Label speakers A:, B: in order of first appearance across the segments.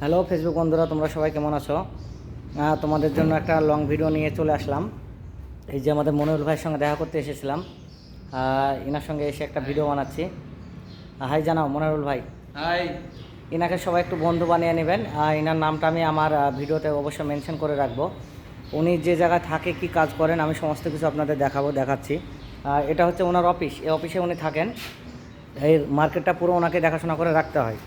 A: Hello Facebook বন্ধুরা তোমরা সবাই কেমন আছো? তোমাদের জন্য একটা লং ভিডিও নিয়ে চলে আসলাম। এই যে আমাদের মনিরুল ভাইয়ের সঙ্গে দেখা করতে এসেছিলাম। এনার সঙ্গে এসে একটা ভিডিও বানাচ্ছি। হাই জানাও মনিরুল ভাই।
B: হাই
A: এনাকে সবাই একটু বন্ধু বানিয়ে নেবেন। আর এনার নামটা আমি আমার ভিডিওতে অবশ্যই মেনশন করে রাখব। উনি যে জায়গায় থাকে কি কাজ করেন আমি সমস্ত কিছু আপনাদের দেখাবো দেখাচ্ছি। আর এটা হচ্ছে ওনার অফিস এই অফিসে উনি থাকেন। এই মার্কেটটা পুরো ওনাকে দেখাশোনা করে রাখতে হয়।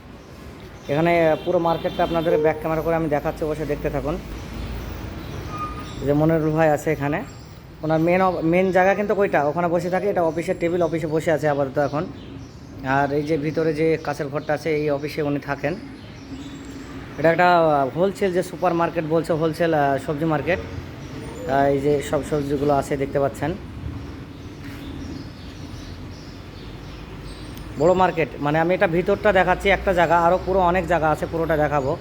A: এখানে পুরো মার্কেটটা আপনাদের ব্যাক ক্যামেরা করে আমি দেখাচ্ছি, অবশ্যই দেখতে থাকুন। যে মনিরুল ভাই আছে এখানে। ওনার মেন মেন জায়গা কিন্তু ওইটা, ওখানে বসে থাকে, এটা অফিসের টেবিল অফিসে বসে আছে আপাতত এখন। আর এই যে ভিতরে যে কাছের ঘরটা আছে, এই অফিসে উনি থাকেন। এটা একটা হোলসেল যে সুপার মার্কেট বলছে হোলসেল সবজি মার্কেট এই যে সব সবজিগুলো আছে, দেখতে পাচ্ছেন। বড় মার্কেট। মানে আমি এটা ভিতরটা দেখাচ্ছি একটা জায়গা আরও পুরো অনেক জায়গা আছে পুরোটা দেখাবো।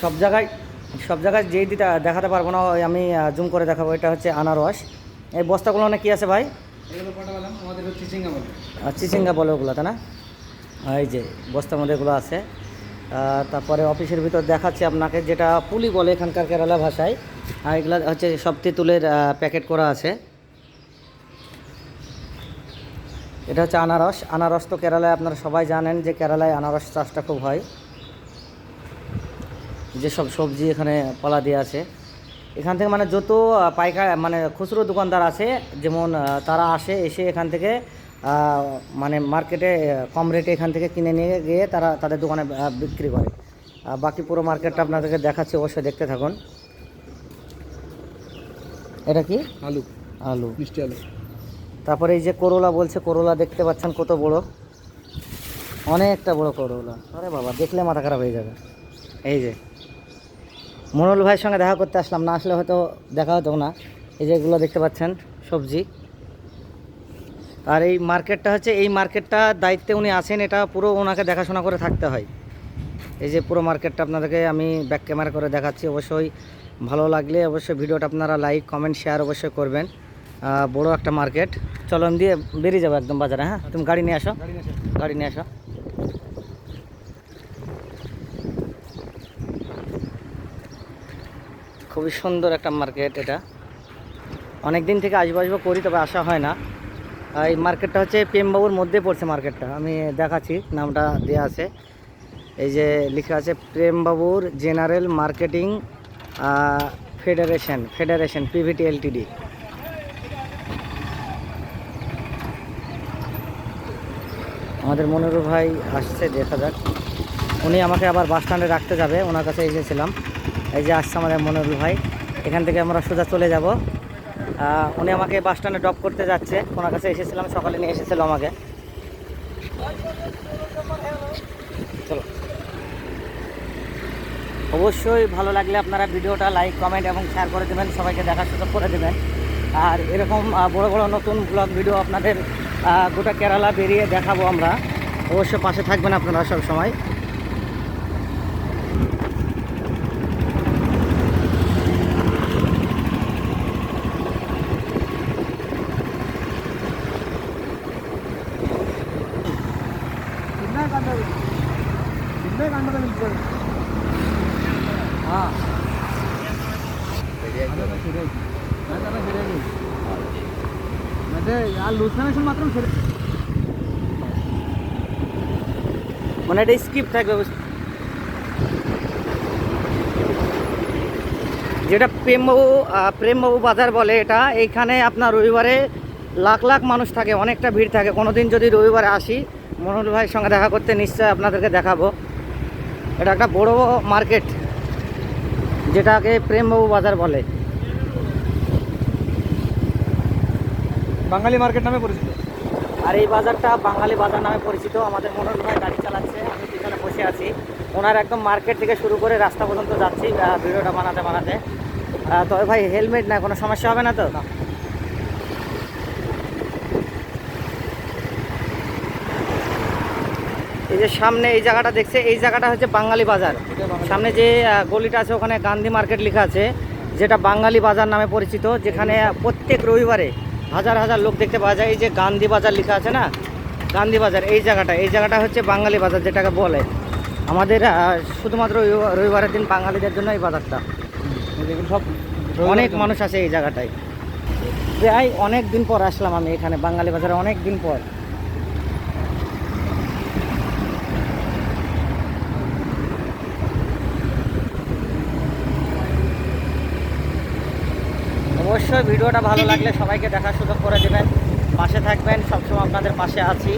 A: সব জায়গায় সব জায়গায় যেই দিতে দেখাতে পারব না ওই আমি জুম করে দেখাবো এটা হচ্ছে আনারস। এই বস্তাগুলো অনেক কী আছে ভাই?
B: চিচিঙ্গা বলে।
A: আর চিচিঙ্গা বলে ওগুলো তাই না? এই যে বস্তার মধ্যে এগুলো আছে। তারপরে অফিসের ভিতর দেখাচ্ছি আপনাকে, যেটা পুলি বলে এখানকার কেরালা ভাষায়। আর এগুলো হচ্ছে সব তেঁতুলের প্যাকেট করা আছে। এটা হচ্ছে আনারস। আনারস তো কেরালায় আপনারা সবাই জানেন যে কেরালায় আনারস চাষটা খুব হয়। যেসব সবজি এখানে পলা দিয়ে আছে। এখান থেকে মানে যত পাইকার মানে খুচরো দোকানদার আছে, যেমন তারা আসে, এসে এখান থেকে মানে মার্কেটে কম রেটে এখান থেকে কিনে নিয়ে গিয়ে তারা তাদের দোকানে বিক্রি করে। আর বাকি পুরো মার্কেটটা আপনাদেরকে দেখাচ্ছি অবশ্যই দেখতে থাকুন। এটা কি?
B: আলু।
A: আলু।
B: মিষ্টি আলু।
A: তারপরে এই যে করলা বলছে করলা দেখতে পাচ্ছেন কত বড়। অনেকটা বড় করলা আরে বাবা দেখলে মাথা খারাপ হয়ে যাবে। এই যে। মনোল ভাইয়ের সঙ্গে দেখা করতে আসলাম না আসলে হয়তো দেখা হতো না। এই যে এগুলো দেখতে পাচ্ছেন সবজি। আর এই মার্কেটটা হচ্ছে এই মার্কেটটা দায়িত্বে উনি আসেন এটা পুরো ওনাকে দেখাশোনা করে থাকতে হয়। এই যে পুরো মার্কেটটা আপনাদেরকে আমি ব্যাক ক্যামেরা করে দেখাচ্ছি অবশ্যই ভালো লাগলে অবশ্যই ভিডিওটা আপনারা লাইক কমেন্ট শেয়ার অবশ্যই করবেন। বড় একটা মার্কেট। চলো আমি দিয়ে বেরিয়ে যাব একদম বাজারে হ্যাঁ? তুমি গাড়ি নিয়ে আসো।
B: গাড়ি নিয়ে
A: আসো। খুবই সুন্দর একটা মার্কেট এটা। অনেক দিন থেকে আসব আসব করি তবে আসা হয় না। এই মার্কেটটা হচ্ছে প্রেমবাবুর মধ্যে পড়ছে মার্কেটটা। আমি দেখাচ্ছি, নামটা দেওয়া আছে। এই যে লেখা আছে, প্রেমবাবুর general marketing federation federation, PVT LTD. আমাদের মনিরুল ভাই আসছে, দেখা যাক। উনি আমাকে আবার বাস স্ট্যান্ডে রাখতে যাবে, ওনার কাছে এসেছিলাম। এই যে আসছে আমাদের মনিরুল ভাই। এখান থেকে আমরা সোজা চলে যাব। উনি আমাকে বাস স্ট্যান্ডে ড্রপ করতে যাচ্ছে। ওনার কাছে এসেছিলাম, সকালে নিয়ে এসেছিল আমাকে। চলো। অবশ্যই ভালো লাগলে আপনারা ভিডিওটা লাইক কমেন্ট এবং শেয়ার করে দেবেন, সবাইকে দেখার সুযোগ করে দেবেন। আর এরকম বড় বড় নতুন ব্লগ ভিডিও আপনাদের গোটা কেরালা বেরিয়ে দেখাবো আমরা। অবশ্যই পাশে থাকবেন আপনারা সব সময় মানে এটা স্কিপ থাকবে যেটা প্রেমবাবু প্রেমবাবু বাজার বলে, এটা এইখানে আপনার রবিবারে লাখ লাখ মানুষ থাকে, অনেকটা ভিড় থাকে। কোনো দিন যদি রবিবারে আসি মনোল ভাইয়ের সঙ্গে দেখা করতে নিশ্চয় আপনাদেরকে দেখাবো। এটা একটা বড় মার্কেট যেটাকে প্রেমবাবু বাজার বলে।
B: বাঙালি মার্কেট নামে পরিচিত?
A: আর এই বাজারটা বাঙালি বাজার নামে পরিচিত। আমাদের মনোজ ভাই গাড়ি চালাচ্ছে আমি পিছনে বসে আছি। ওনার একদম মার্কেট থেকে শুরু করে রাস্তা পর্যন্ত যাচ্ছি ভিডিওটা বানাতে বানাতে। তবে ভাই হেলমেট না কোনো সমস্যা হবে না তো? এই যে সামনে এই জায়গাটা দেখছে, এই জায়গাটা হচ্ছে বাঙালি বাজার। সামনে যে গলিটা আছে, ওখানে গান্ধী মার্কেট লেখা আছে, যেটা বাঙালি বাজার নামে পরিচিত, যেখানে প্রত্যেক রবিবারে হাজার হাজার লোক দেখতে পাওয়া যায়। এই যে গান্ধী বাজার লেখা আছে না? গান্ধী বাজার, এই জায়গাটা এই জায়গাটা হচ্ছে বাঙালি বাজার যেটাকে বলে। আমাদের শুধুমাত্র রবিবার- রবিবারের দিন বাঙালিদের জন্য এই বাজারটা।
B: সব
A: অনেক মানুষ আছে এই জায়গাটায়। প্রায় অনেক দিন পর আসলাম আমি এখানে, বাঙালি বাজারে অনেক দিন পর। অবশ্যই ভিডিওটা ভালো লাগলে সবাইকে দেখার সুযোগ করে দেবেন। পাশে থাকবেন, সবসময় আপনাদের পাশে আছি।